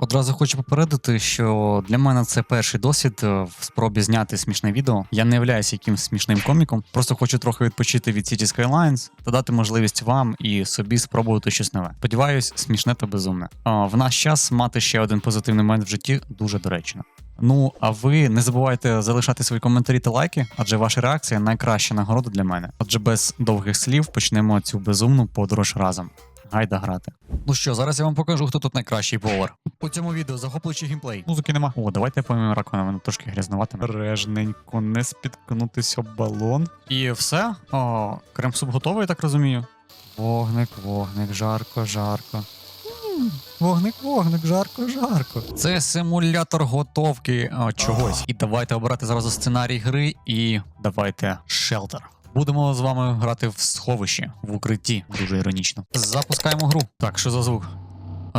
Одразу хочу попередити, що для мене це перший досвід е, в спробі зняти смішне відео. Я не являюся якимсь смішним коміком, просто хочу трохи відпочити від City Skylines та дати можливість вам і собі спробувати щось нове. Сподіваюсь, смішне та безумне. А, в наш час мати ще один позитивний момент в житті дуже доречно. Ну, а ви не забувайте залишати свої коментарі та лайки, адже ваша реакція найкраща нагорода для мене. Отже, без довгих слів почнемо цю безумну подорож разом. Гайда грати. Ну що, зараз я вам покажу, хто тут найкращий повар. У цьому відео захоплюючий геймплей. Музики нема. О, давайте помимо ракона, воно трошки грязнувате. Бережненько, не спіткнутися балон. І все. О, крем-суп готовий, я так розумію. Вогник, вогник, жарко, жарко. Вогник, вогник, жарко, жарко. Це симулятор готовки а, чогось. І давайте обирати зразу сценарій гри і давайте шелтер. Будемо з вами грати в сховищі, в укритті. Дуже іронічно. Запускаємо гру. Так, що за звук? Е,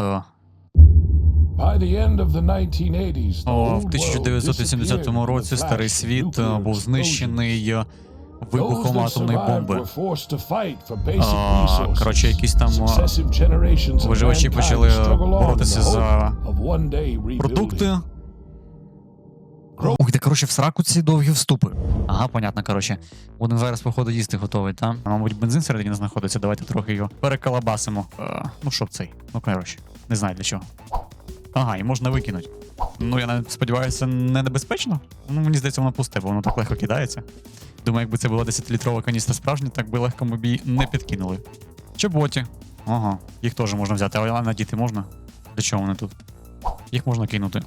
By the end of the 1980s, the О, в world 1980 disappeared році in a старий світ е, був знищений е, вибухом атомної бомби. А, коротше, якісь там, виживачі почали, е, боротися за. Продукти. Ух, де, коротше, в сраку ці довгі вступи. Ага, понятно, коротше. Будемо зараз, походу, їсти готовий, там. А, мабуть, бензин всередині знаходиться. Давайте трохи його перекалабасимо. Е, ну, щоб цей. Ну, коротше, не знаю для чого. Ага, і можна викинути. Ну, я навіть сподіваюся, не небезпечно. Ну, мені здається, воно пусте, бо воно так легко кидається. Думаю, якби це була 10-літрова каністра справжня, так би легко ми б її не підкинули. Чоботі. Ага, їх теж можна взяти, але надіти можна. Для чого вони тут? Їх можна кинути.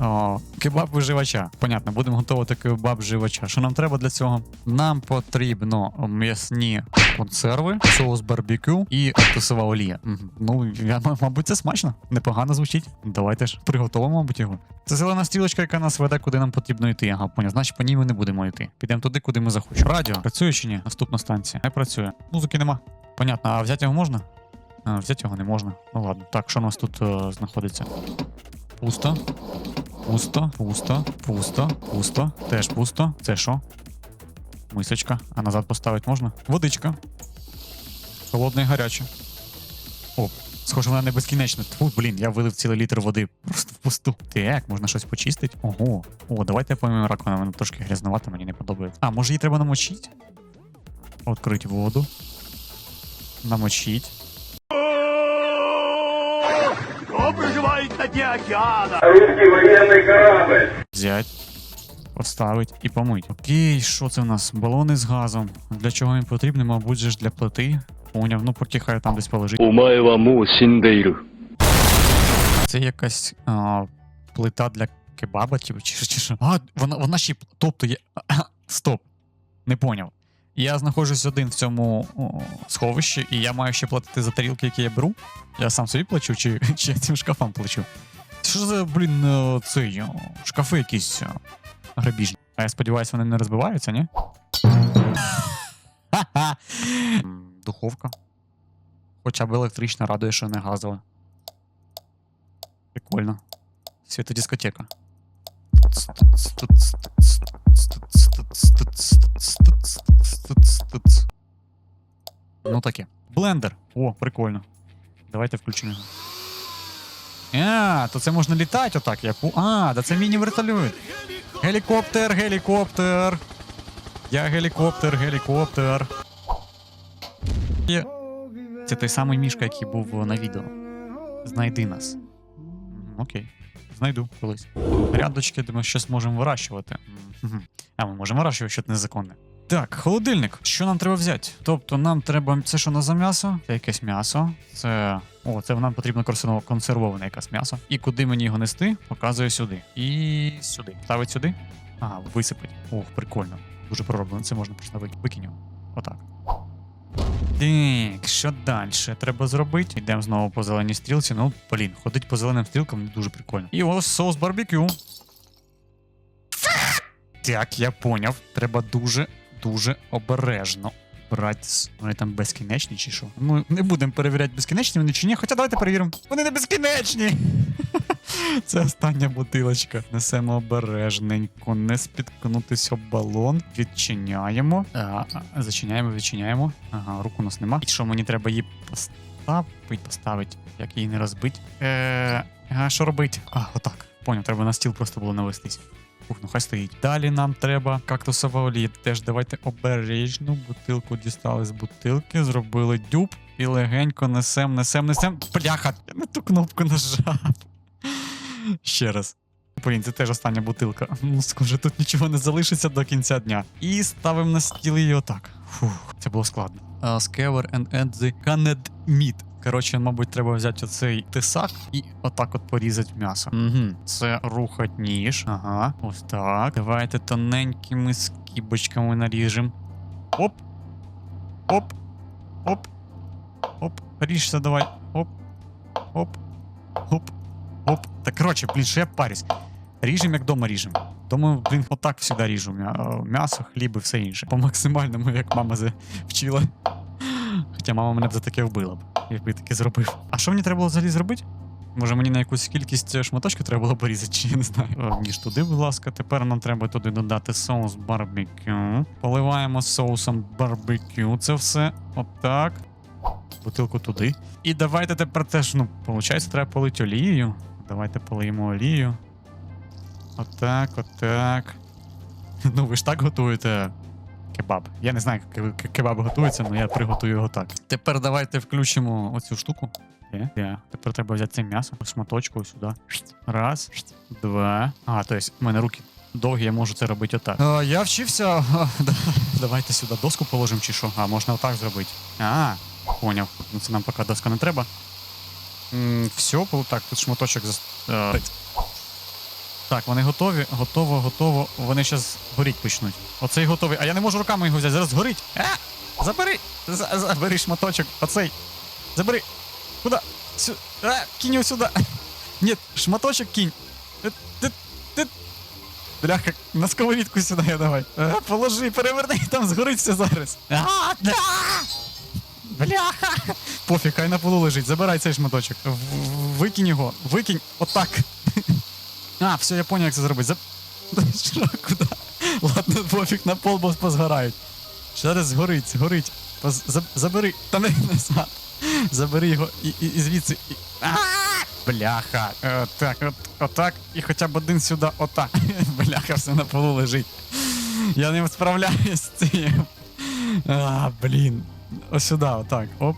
О, кебаб виживача. Понятно, будемо готувати кебаб живача. Що нам треба для цього? Нам потрібно м'ясні консерви, соус барбекю і артусова олія. Ну, я, мабуть, це смачно. Непогано звучить. Давайте ж приготовимо, мабуть, його. Це зелена стрілочка, яка нас веде, куди нам потрібно йти. Ага, поняв. Значить, по ній ми не будемо йти. Підемо туди, куди ми захочемо. Радіо працює чи ні? Наступна станція. Не працює. Музики нема. Понятно, а взяти його можна? А, взяти його не можна. Ну ладно. Так, що у нас тут е, знаходиться? Пусто. Пусто, пусто, пусто, пусто. Теж пусто. Це що? Мисочка. А назад поставити можна? Водичка. Холодна і гаряча. О, схоже, вона не безкінечна. Тьфу, блін, я вилив цілий літр води просто в пусту. Так, можна щось почистити. Ого. О, давайте помимо ракона, вона трошки грязнувата, мені не подобається. А, може її треба намочити? Открити воду. Намочить. проживають на дні океана. Русський воєнний корабль. Взять. Поставить і помить. Окей, що це у нас? Балони з газом. Для чого їм потрібно, мабуть, же для плити. Поняв, ну хай там десь полежить. Це якась а, плита для кебаба, чи чи, чи? А, вона вона ще. Тобто є. Стоп. Не поняв. Я знаходжусь один в цьому о, сховищі, і я маю ще платити за тарілки, які я беру. Я сам собі плачу, чи, чи я цим шкафам плачу. Що за, блін, цей шкафи якісь грабіжні. А я сподіваюся, вони не розбиваються, ні? Ха-ха. Духовка. Хоча б електрична, радує, що не газова. Прикольно. Світодискотека. Ну таке. Блендер. О, прикольно. Давайте включимо. А, то це можна літати отак, як у. А, да це міні-вертольот. Гелікоптер, гелікоптер. Я гелікоптер, гелікоптер. Це той самий мішка, який був на відео. Знайди нас. Окей. Знайду колись. Рядочки, думаю, щось можемо вирощувати. А, ми можемо вирощувати щось незаконне. Так, холодильник. Що нам треба взяти? Тобто нам треба це що у нас за м'ясо? Це якесь м'ясо. Це. О, це нам потрібно консервоване якесь м'ясо. І куди мені його нести, показую сюди. І сюди. Ставить сюди. Ага, висипать. Ох, прикольно. Дуже пророблено. Це можна просто вик- викинь його. Отак. Так, що далі треба зробити? Йдемо знову по зеленій стрілці. Ну, блін, ходить по зеленим стрілкам дуже прикольно. І ось соус барбекю. Так, я поняв. Треба дуже, дуже обережно брати. Вони там безкінечні чи що? Ну, не будемо перевіряти, безкінечні вони чи ні. Хоча давайте перевіримо. Вони не безкінечні. Це остання бутилочка. Несемо обережненько, не спіткнутись об балон. Відчиняємо. Зачиняємо, відчиняємо. Ага, рук у нас нема. І що мені треба її поставити, поставити, як її не розбити. Е, А що робити? А, отак. Поняв, треба на стіл просто було навестись. Ух, ну хай стоїть. Далі нам треба кактусова олія. Теж давайте обережно. Бутилку дістали з бутилки, зробили дюб і легенько несем, несем, несем. Бляха, я не ту кнопку нажав. Ще раз. Блін, це теж остання бутилка. Ну, схоже, тут нічого не залишиться до кінця дня. І ставимо на стіл її отак. Фух, це було складно. Uh, skewer and add the canned meat. Коротше, мабуть, треба взяти оцей тисак і отак от порізати м'ясо. Угу. Це рухать ніж. Ага, ось так. Давайте тоненькими скибочками наріжемо. Оп. Оп. Оп. Оп. Ріжся давай. Оп. Оп. Оп. Оп. Так, коротше, блін, що я парюсь. Ріжем, як дома ріжем. Тому, блін, отак завжди ріжу. Е, М'ясо, хліб і все інше. По максимальному, як мама вчила. Хоча мама мене б за таке вбила б, якби таке зробив. А що мені треба було взагалі зробити? Може мені на якусь кількість е, шматочків треба було порізати, чи я не знаю. Ніж туди, будь ласка. Тепер нам треба туди додати соус барбекю. Поливаємо соусом барбекю. Це все. Отак. Бутилку туди. І давайте тепер теж, ну, виходить, треба полити олією. Давайте полиємо олію. Отак, отак. Ну, ви ж так готуєте кебаб. Я не знаю, як кебаб готується, але я приготую його так. Тепер давайте включимо оцю штуку. Є, є. Тепер треба взяти це м'ясо шматочку сюди. Раз, два. А, то есть, в мене руки довгі, я можу це робити отак. А, я вчився. Давайте сюди доску положимо чи що. А, можна отак зробити. А, поняв. Ну це нам поки доска не треба. Все, так, тут шматочок зас... е, так, вони готові, готово, готово. Вони зараз горіть почнуть. Оцей готовий. А я не можу руками його взяти. Зараз горить. А! Забери! За- Забери шматочок. Оцей. Забери. Куда? Сю... А, кинь його сюди. Ні, шматочок кинь. Е, Бляха, на сковорідку сюди я давай. А, положи, переверни, там згорить все зараз. А, да! Бляха! Пофіг, хай на полу лежить. Забирай цей шматочок. В- Викинь його. Викинь. Отак. А, все, я понял, як це зробити. За... Що, куди? Ладно, пофіг, на пол бо позгорають. Зараз згорить, згорить. Поз... Забери, та не назад. Забери його і, і, і звідси. І... Бляха. Е, так, от, отак. І хоча б один сюди, отак. Бляха, все на полу лежить. Я не справляюсь з цим. А, блін. Ось сюди, отак. Оп.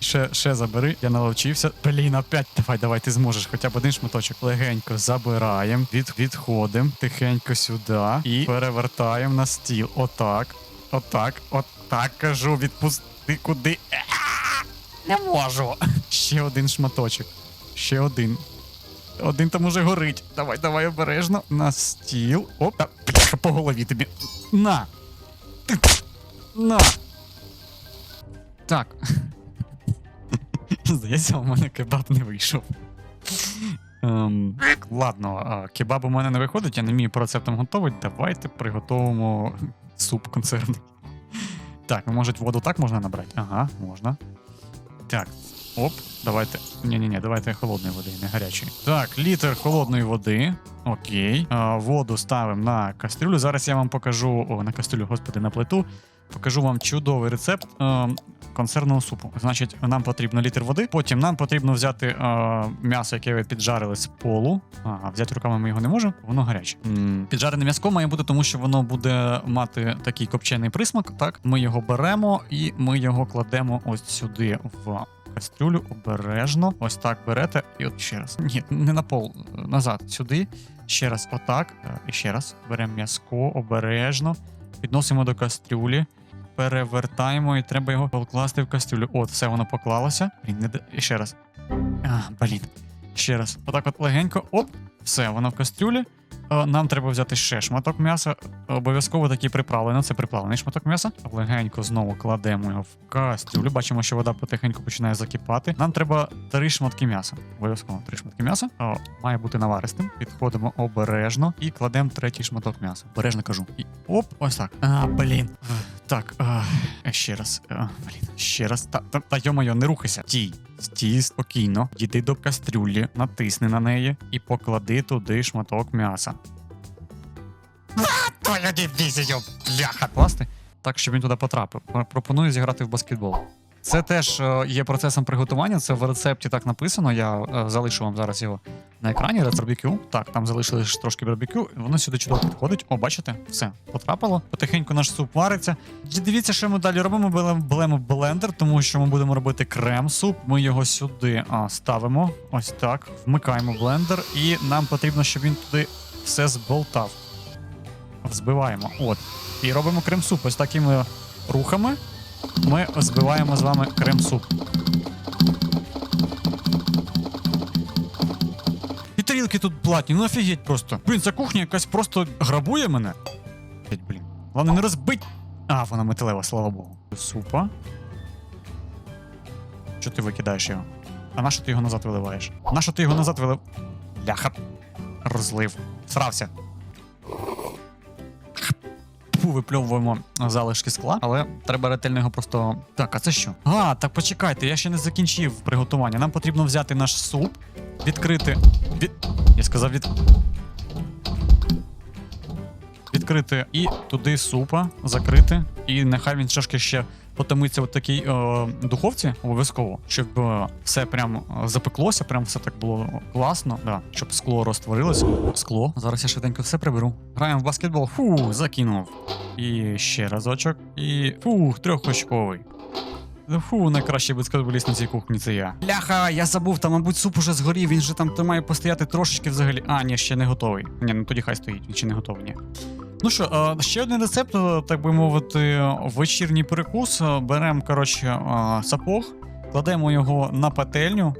Ще, ще забери, я наловчився. Блін, опять давай, давай, ти зможеш хоча б один шматочок. Легенько забираємо, від, відходимо тихенько сюди і перевертаємо на стіл. Отак. Отак, отак кажу, відпусти куди. Не можу. Ще один шматочок. Ще один. Один там уже горить. Давай, давай обережно. На стіл. Оп, бляха, по голові тобі. На. На. Так. Здається, у мене кебаб не вийшов. Ем, ладно, кебаб у мене не виходить, я не вмію по рецептам готувати. Давайте приготуємо суп концерний. Так, ну може воду так можна набрати? Ага, можна. Так, оп, давайте. Ні-ні-ні, давайте холодної води, не гарячої. Так, літр холодної води. Окей. Воду ставимо на кастрюлю. Зараз я вам покажу. О, на кастрюлю, господи, на плиту. Покажу вам чудовий рецепт е, консервного супу. Значить, нам потрібно літр води. Потім нам потрібно взяти е, м'ясо, яке ви піджарили з полу. Ага, взяти руками ми його не можемо, воно гаряче. М, Піджарене м'яско має бути, тому що воно буде мати такий копчений присмак. Так, ми його беремо і ми його кладемо ось сюди в. Кастрюлю обережно, ось так берете, і от ще раз. Ні, не на пол, назад, сюди. Ще раз, отак. Е, І ще раз. Беремо м'язко обережно, підносимо до кастрюлі, перевертаємо, і треба його покласти в кастрюлю. От, все воно поклалося. Блін, не І ще раз. А, блін. Ще раз. Отак от легенько. Оп, все, воно в кастрюлі. Е, Нам треба взяти ще шматок м'яса. Обов'язково такі приправлений. Ну, це приправлений шматок м'яса. Легенько знову кладемо його в кастрюлю. Бачимо, що вода потихеньку починає закипати. Нам треба три шматки м'яса. Обов'язково три шматки м'яса. О, має бути наваристим. Підходимо обережно і кладемо третій шматок м'яса. Обережно кажу. І оп, ось так. А, блін. Так, а, ще раз. А, блін, ще раз. Та, та, та йо-моє, не рухайся. Стій. Стій спокійно. йди до кастрюлі, натисни на неї і поклади туди шматок м'яса. Твою дивізію, бляха! Класти? Так, щоб він туди потрапив. Пропоную зіграти в баскетбол. Це теж е, є процесом приготування. Це в рецепті так написано. Я е, залишу вам зараз його на екрані. Барбекю. Так, там залишилось трошки барбекю. Воно сюди чудово підходить. О, бачите, все потрапило. Потихеньку наш суп вариться. І дивіться, що ми далі робимо. Беремо блендер, тому що ми будемо робити крем-суп. Ми його сюди а, ставимо. Ось так. Вмикаємо блендер, і нам потрібно, щоб він туди все зболтав. Взбиваємо. От. І робимо крем-суп. Ось такими рухами ми збиваємо з вами крем-суп. І тарілки тут платні, ну офігеть просто. Блін, ця кухня якась просто грабує мене. Блін. Головне не розбить. А, вона металева, слава Богу. Супа. Що ти викидаєш його? А на що ти його назад виливаєш? На що ти його назад вилив? Ляха. Розлив. Срався. Фу, випльовуємо залишки скла, але треба ретельно його просто. Так, а це що? А, так почекайте, я ще не закінчив приготування. Нам потрібно взяти наш суп, відкрити. Від... Я сказав від. Відкрити і туди супа, закрити. І нехай він трошки ще потомиться в такій е, духовці обов'язково, щоб е, все прям е, запеклося, прям все так було класно. Да, щоб скло розтворилося. Скло. Зараз я швиденько все приберу. Граємо в баскетбол. Фу, закинув. І ще разочок. І фух, трьохочковий. Фу, найкращий баскетболіст на цій кухні це я. Ляха, я забув, там, мабуть, суп уже згорів, він же там має постояти трошечки взагалі. А, ні, ще не готовий. Ні, ну тоді хай стоїть, він ще не готовий, ні. Ну що, е, ще один рецепт, е, так би мовити, вечірній перекус. Беремо, коротше, е, сапог, кладемо його на пательню.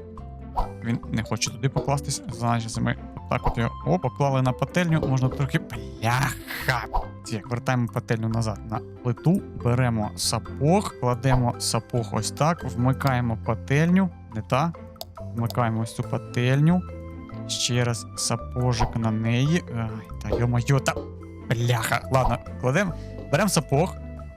Він не хоче туди покластись, значить ми так от його о, поклали на пательню, можна трохи. Бляха! Так, вертаємо пательню назад на плиту, беремо сапог, кладемо сапог ось так, вмикаємо пательню, не та. Вмикаємо ось цю пательню. Ще раз сапожик на неї. Ай, та йо-моє, та. Бляха. Ладно, кладемо. Беремо сапог,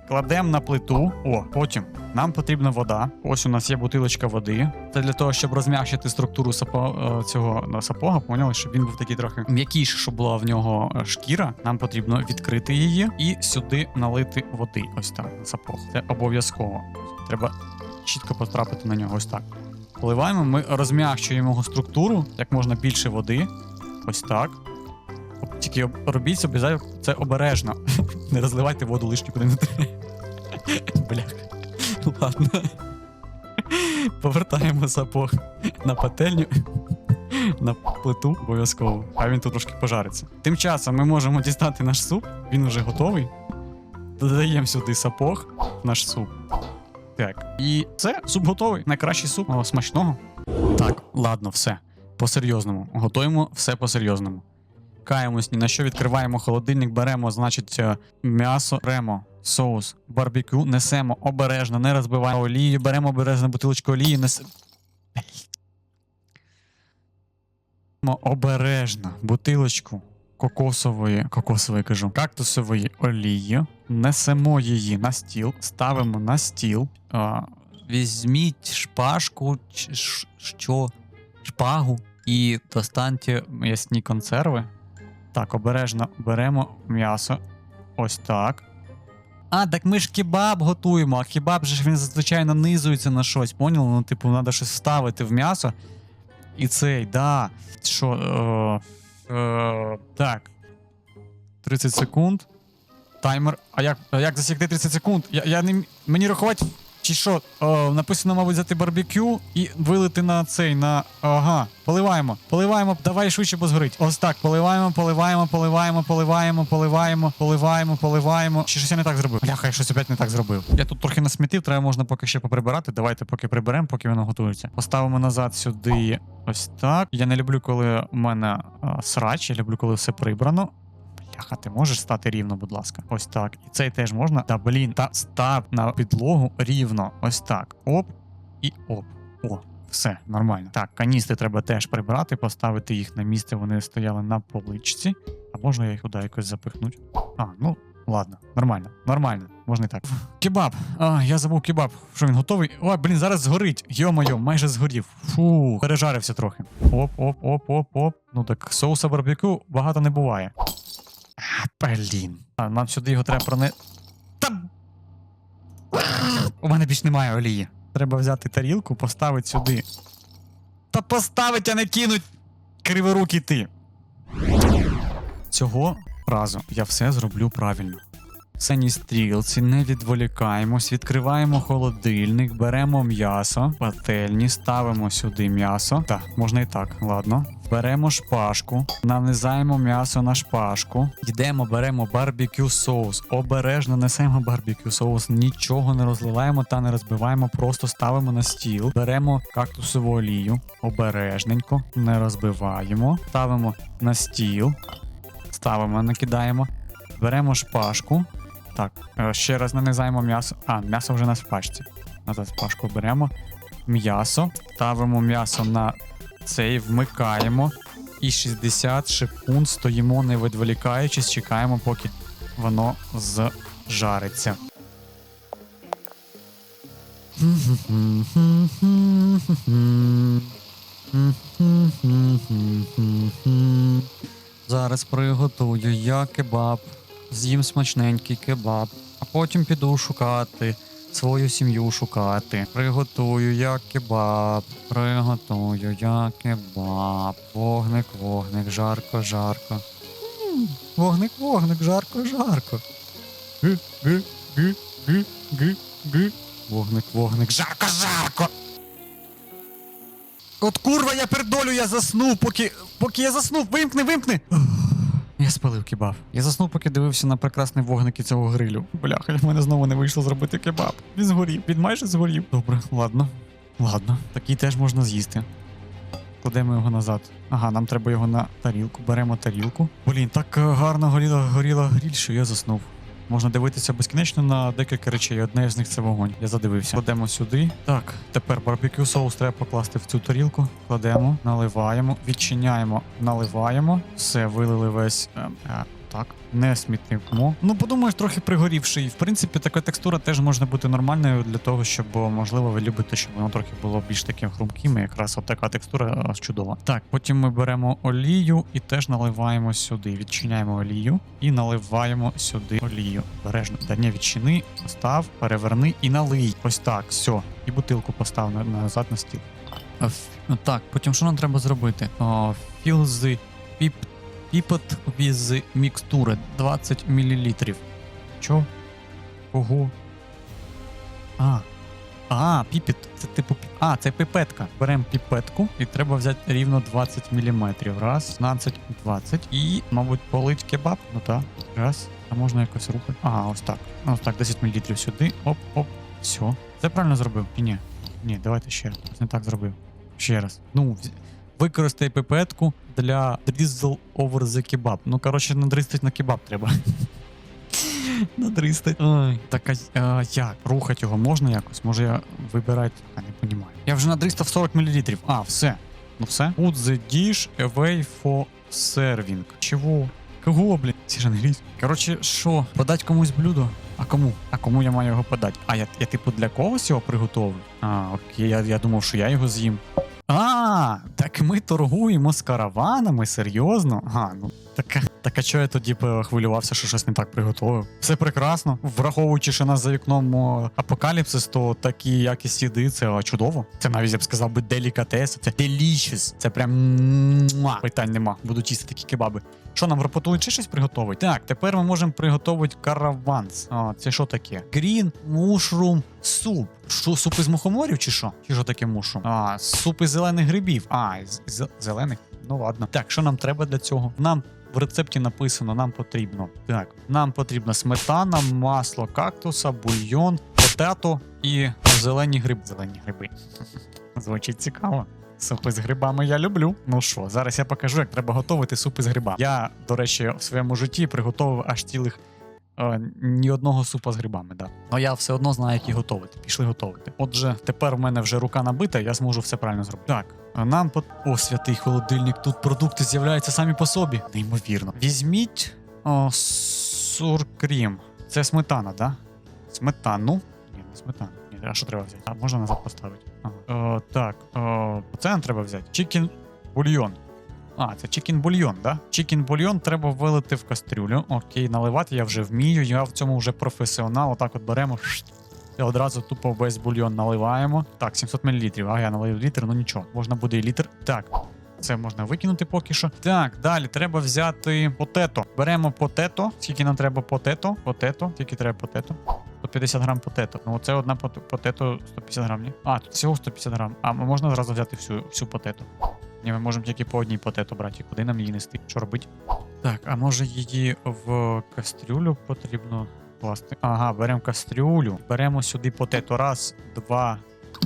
кладемо на плиту. О, потім нам потрібна вода. Ось у нас є бутилочка води. Це для того, щоб розм'якшити структуру сапо, е, цього е, сапога, поняли, щоб він був такий трохи м'якіший, щоб була в нього е, шкіра. Нам потрібно відкрити її і сюди налити води. Ось так, сапог. Це обов'язково. Треба чітко потрапити на нього. Ось так. Поливаємо, ми розм'якшуємо його структуру, як можна більше води. Ось так. Тільки робіть собі це обережно. Не розливайте воду лишню куди не треба. Бляха. Ладно. Повертаємо сапог на пательню. На плиту обов'язково, а він тут трошки пожариться. Тим часом ми можемо дістати наш суп, він вже готовий. Додаємо сюди сапог наш суп. Так. І все, суп готовий. Найкращий суп. О, смачного. Так, ладно, все. По-серйозному. Готуємо все по-серйозному. Каємось ні на що, відкриваємо холодильник, беремо, значить, е, м'ясо, беремо соус, барбекю, несемо обережно, не розбиваємо олію, беремо обережно бутилочку олії, несемо. Обережно бутилочку кокосової, кокосової кажу, кактусової олії, несемо її на стіл, ставимо на стіл. А, візьміть шпажку, що, шпагу і достаньте м'ясні консерви. Так, обережно беремо м'ясо. Ось так. А, так ми ж кебаб готуємо, а кебаб же ж він зазвичай нанизується на щось, поняли? Ну, типу, треба щось ставити в м'ясо. І цей, да. Що. Е, е, так. 30 секунд. Таймер. А як, а як засікти 30 секунд? Я, я не. Мені рахувати. Чи що? О, написано, мабуть, взяти барбекю і вилити на цей, на. Ага. Поливаємо. Поливаємо. Давай швидше, бо згорить. Ось так. Поливаємо, поливаємо, поливаємо, поливаємо, поливаємо, поливаємо, поливаємо. Чи щось я не так зробив? Я щось опять не так зробив. Я тут трохи насмітив, треба можна поки ще поприбирати. Давайте поки приберемо, поки воно готується. Поставимо назад сюди. Ось так. Я не люблю, коли у мене а, срач, я люблю, коли все прибрано. Бляха, ти можеш стати рівно, будь ласка. Ось так. І цей теж можна. Та блін, та став на підлогу рівно. Ось так. Оп і оп. О, все, нормально. Так, каністри треба теж прибрати, поставити їх на місце. Вони стояли на поличці. А можна я їх туди якось запихнути? А, ну. Ладно, нормально, нормально, можна і так. Кебаб. А, я забув кебаб. Що він готовий? Ой, блін, зараз згорить. Йо-моє, майже згорів. Фу, пережарився трохи. Оп, оп, оп, оп, оп. Ну так соуса барбекю багато не буває. А, блін. А, нам сюди його треба проне. Та... У мене більш немає олії. треба взяти тарілку, поставити сюди. Та поставить, а не кинуть! Криворукий ти. Цього разу я все зроблю правильно. Синій стрілці, не відволікаємось, відкриваємо холодильник, беремо м'ясо, пательні, ставимо сюди м'ясо. Так, можна і так, ладно. Беремо шпажку, нанизаємо м'ясо на шпажку. Йдемо, беремо барбекю соус. Обережно несемо барбекю соус, нічого не розливаємо та не розбиваємо, просто ставимо на стіл. Беремо кактусову олію, обережненько, не розбиваємо. Ставимо на стіл, ставимо, накидаємо. Беремо шпажку. Так, е, ще раз нанизаємо м'ясо. А, м'ясо вже на шпажці. Назад шпажку беремо. М'ясо. Ставимо м'ясо на цей, вмикаємо. І 60 секунд стоїмо, не відволікаючись, чекаємо, поки воно зжариться. Зараз приготую я кебаб, з'їм смачненький кебаб, а потім піду шукати свою сім'ю шукати. Приготую я кебаб, приготую я кебаб. Вогник, вогник, жарко, жарко. Вогник, вогник, жарко, жарко. Ги. Вогник, вогник, жарко, жарко. От курва, я пердолю, я заснув, поки. поки я заснув, вимкни, вимкни. Я спалив кебаб. Я заснув, поки дивився на прекрасний вогники цього грилю. Бляха, в мене знову не вийшло зробити кебаб. Він згорів, він майже згорів. Добре, ладно. Ладно, такий теж можна з'їсти. Кладемо його назад. Ага, нам треба його на тарілку. Беремо тарілку. Блін, так е, гарно горіла, горіла гріль, що я заснув. Можна дивитися безкінечно на декілька речей. Одне з них це вогонь. Я задивився. Кладемо сюди. Так, тепер барбекю соус треба покласти в цю тарілку. Кладемо, наливаємо, відчиняємо, наливаємо. Все, вилили весь. е, е, так, не смітимо. Ну, подумаєш, трохи пригорівший. В принципі, така текстура теж може бути нормальною для того, щоб, можливо, ви любите, щоб воно трохи було більш таким хрумким. І якраз от така текстура е, чудова. Так, потім ми беремо олію і теж наливаємо сюди. Відчиняємо олію і наливаємо сюди олію. Бережно. Да не відчини, постав, переверни і налий. Ось так, все. І бутилку постав на- назад на стіл. Так, потім що нам треба зробити? О, Fill pipet with мікстури 20 мл. Чо? Кого? А. А, піпіт. Це типу. А, це піпетка. Беремо піпетку і треба взяти рівно 20 мм. Раз, 15, 20. І, мабуть, полить кебаб. Ну так. Раз. А можна якось рухати. Ага, ось так. Ну, Ось так, 10 мл сюди. Оп, оп. Все. Це правильно зробив? Ні? Ні, давайте ще раз. Не так зробив. Ще раз. Ну, використай пипетку для drizzle over the kebab. Ну, коротше, надристать на кебаб треба. Надристать. Ой. Так, а, як? Рухати його можна якось? Може я вибирати? А, не розумію. Я вже надристав 40 мл. А, все. Ну все. Put the dish away for serving. Чого? Кого, блін? Ці ж англійські. Коротше, що? Подать комусь блюдо? А кому? А кому я маю його подати? А я, я типу для когось його приготовлю? А, окей, я, я думав, що я його з'їм. А, так ми торгуємо з караванами, серйозно? А, ну так, так а чого я тоді хвилювався, що щось не так приготував? Все прекрасно. Враховуючи, що нас за вікном апокаліпсис, то такі якість їди це чудово. Це навіть я б сказав би делікатес, це delicious. Це прям муа. питань нема. Буду чистити такі кебаби. Що нам пропонують ще щось приготувати? Так, тепер ми можемо приготувати караванс. А, це що таке? Green mushroom суп. Що, суп із мухоморів чи що? Чи що таке мушрум? А, суп із зелених грибів. А, з зелених? Ну ладно. Так, що нам треба для цього? Нам в рецепті написано, нам потрібно. Так, нам потрібна сметана, масло кактуса, бульйон, потето і зелені гриби. Зелені гриби. Звучить цікаво. Суп із грибами я люблю. Ну що, зараз я покажу, як треба готувати суп із гриба. Я, до речі, в своєму житті приготував аж цілих е, ні одного супа з грибами, да. Але я все одно знаю, як їх готувати. Пішли готувати. Отже, тепер в мене вже рука набита, я зможу все правильно зробити. Так, нам по. О, святий холодильник, тут продукти з'являються самі по собі. Неймовірно. Візьміть о, суркрім. Це сметана, да? Сметану. Ні, не сметану. Ні, а що треба взяти? А можна назад поставити. Ага. Е, так, е, це нам треба взяти. Чікін бульйон. А, це чікін бульйон, да? Чікін бульйон треба вилити в кастрюлю. Окей, наливати я вже вмію. Я в цьому вже професіонал. Отак от беремо. Одразу тупо весь бульйон наливаємо. Так, 700 мл. А я налив літр, ну нічого, можна буде і літр. Так. Це можна викинути поки що. Так, далі треба взяти потето. Беремо потето. Скільки нам треба потето? Потето. Скільки треба потето? 150 грам потето. Ну, це одна потето 150 грам, ні? А, тут всього 150 грам. А можна зразу взяти всю, всю потето. Ні, ми можемо тільки по одній потето брати. Куди нам її нести? Що робити? Так, а може її в кастрюлю потрібно класти? Ага, беремо кастрюлю. Беремо сюди потето. Раз, два,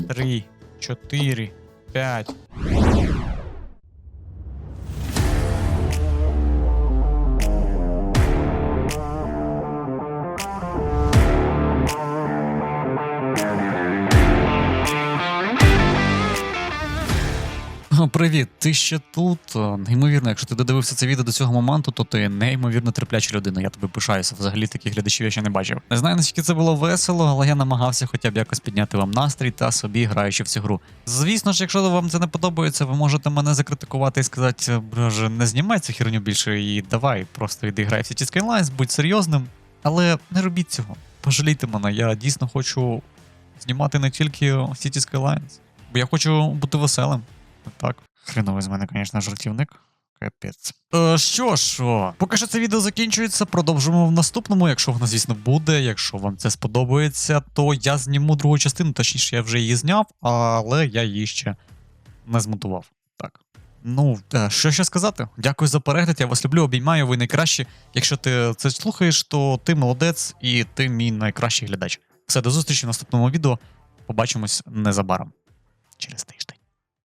три, чотири, п'ять. Привіт, ти ще тут. Неймовірно, якщо ти додивився це відео до цього моменту, то ти неймовірно терпляча людина. Я тобі пишаюся. Взагалі таких глядачів я ще не бачив. Не знаю, наскільки це було весело, але я намагався хоча б якось підняти вам настрій та собі граючи в цю гру. Звісно ж, якщо вам це не подобається, ви можете мене закритикувати і сказати, боже, не знімай цю херню більше і давай, просто йди грай в City Skylines, будь серйозним. Але не робіть цього. Пожалійте мене, я дійсно хочу знімати не тільки City Skylines, бо я хочу бути веселим. Так, хреновий з мене, звісно, жартівник. Капець. Е, що ж, поки що це відео закінчується. Продовжимо в наступному, якщо воно, звісно, буде. Якщо вам це сподобається, то я зніму другу частину, точніше, я вже її зняв, але я її ще не змонтував. Так. Ну, е, що ще сказати? Дякую за перегляд. Я вас люблю, обіймаю, ви найкращі. Якщо ти це слухаєш, то ти молодець і ти мій найкращий глядач. Все, до зустрічі в наступному відео. Побачимось незабаром через тиждень.